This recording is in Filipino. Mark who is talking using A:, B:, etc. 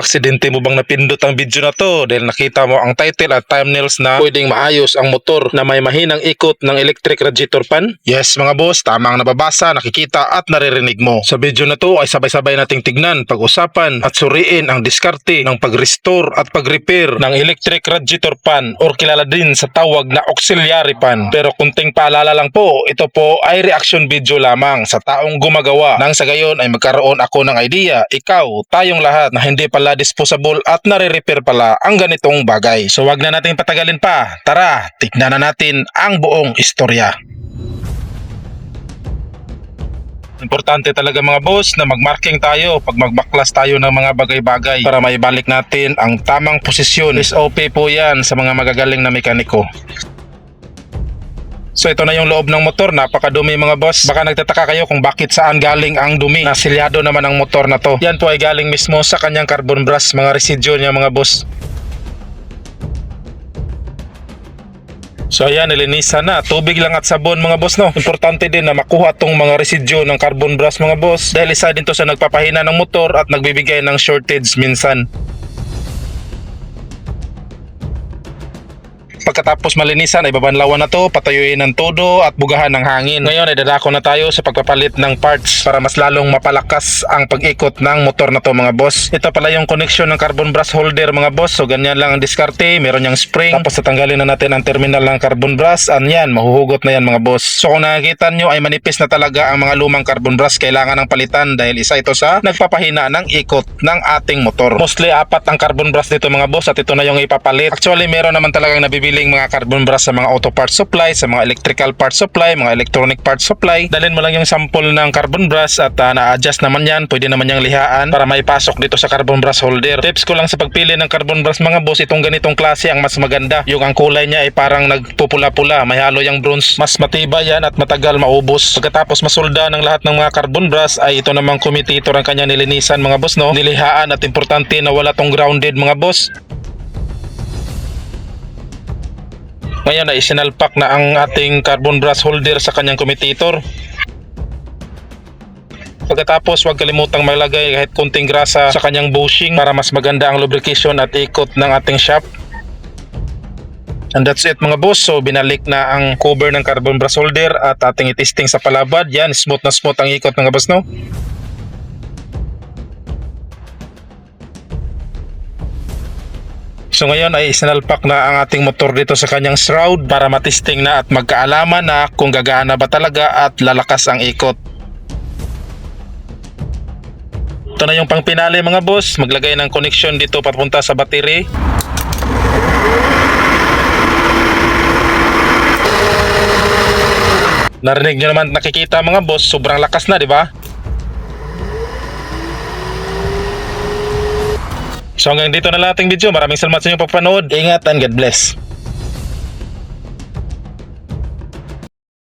A: Aksidente mo bang napindot ang video na to dahil nakita mo ang title at thumbnails na pwedeng maayos ang motor na may mahinang ikot ng electric radiator fan? Yes mga boss, tama ang nababasa, nakikita at naririnig mo. Sa video na to ay sabay-sabay nating tignan, pag-usapan at suriin ang diskarte ng pag-restore at pag-repair ng electric radiator fan or kilala din sa tawag na auxiliary fan. Pero kunting paalala lang po, ito po ay reaction video lamang sa taong gumagawa nang sa gayon ay magkaroon ako ng idea, ikaw, tayong lahat na hindi pala disposable at nare-repair pala ang ganitong bagay. So wag na natin patagalin pa. Tara, tignan na natin ang buong istorya. Importante talaga mga boss na magmarking tayo pag magbaklas tayo ng mga bagay-bagay para maibalik natin ang tamang posisyon. SOP po yan sa mga magagaling na mekaniko. So ito na yung loob ng motor, napakadumi mga boss. Baka nagtataka kayo kung bakit saan galing ang dumi. Nasilyado naman ang motor na to. Yan po ay galing mismo sa kanyang carbon brush, mga residue niya mga boss. So ayan, nilinisan na. Tubig lang at sabon mga boss no. Importante din na makuha tong mga residue ng carbon brush mga boss. Dahil isa din to sa nagpapahina ng motor at nagbibigay ng shortage minsan. Pagkatapos malinisan ay babanlawan na to, patayuin ng todo at bugahan ng hangin. Ngayon ay dadako na tayo sa pagpapalit ng parts para mas lalong mapalakas ang pag-ikot ng motor na to mga boss. Ito pala yung connection ng carbon brush holder mga boss. So ganyan lang ang diskarte, meron yung spring. Tapos tatanggalin na natin ang terminal ng carbon brush. An yan, mahuhugot na yan mga boss. So kung nakikita nyo ay manipis na talaga ang mga lumang carbon brush, kailangan ng palitan dahil isa ito sa nagpapahina ng ikot ng ating motor. Mostly apat ang carbon brush dito mga boss at ito na yung ipapalit. Actually meron naman talagang nabibiling mga carbon brush sa mga auto parts supply, sa mga electrical parts supply, mga electronic parts supply. Dalhin mo lang yung sample ng carbon brush at ah, na-adjust naman yan. Pwede naman yung lihaan para maipasok dito sa carbon brush holder. Tips ko lang sa pagpili ng carbon brush mga boss, itong ganitong klase ang mas maganda. Yung ang kulay niya ay parang nagpupula-pula, may halo yung bronze. Mas matibay yan at matagal maubos. Pagkatapos masolda ng lahat ng mga carbon brush ay ito namang kumititor ang kanya nilinisan mga boss no. Nilihaan at importante na wala tong grounded mga boss. Ngayon ay sinalpak na ang ating carbon brush holder sa kanyang commutator. Pagkatapos huwag kalimutang maglagay kahit kunting grasa sa kanyang bushing para mas maganda ang lubrication at ikot ng ating shaft. And that's it mga boss. So binalik na ang cover ng carbon brush holder at ating itesting sa palabad. Yan, smooth na smooth ang ikot mga boss no. So ngayon ay sinalpak na ang ating motor dito sa kanyang shroud para matesting na at magkaalaman na kung gagana ba talaga at lalakas ang ikot. Ito na yung pangpinali mga boss, maglagay ng connection dito papunta sa battery. Narinig nyo naman nakikita mga boss, sobrang lakas na, di ba? So hanggang dito na lang ating video. Maraming salamat sa inyong pagpanood. Ingat and God bless.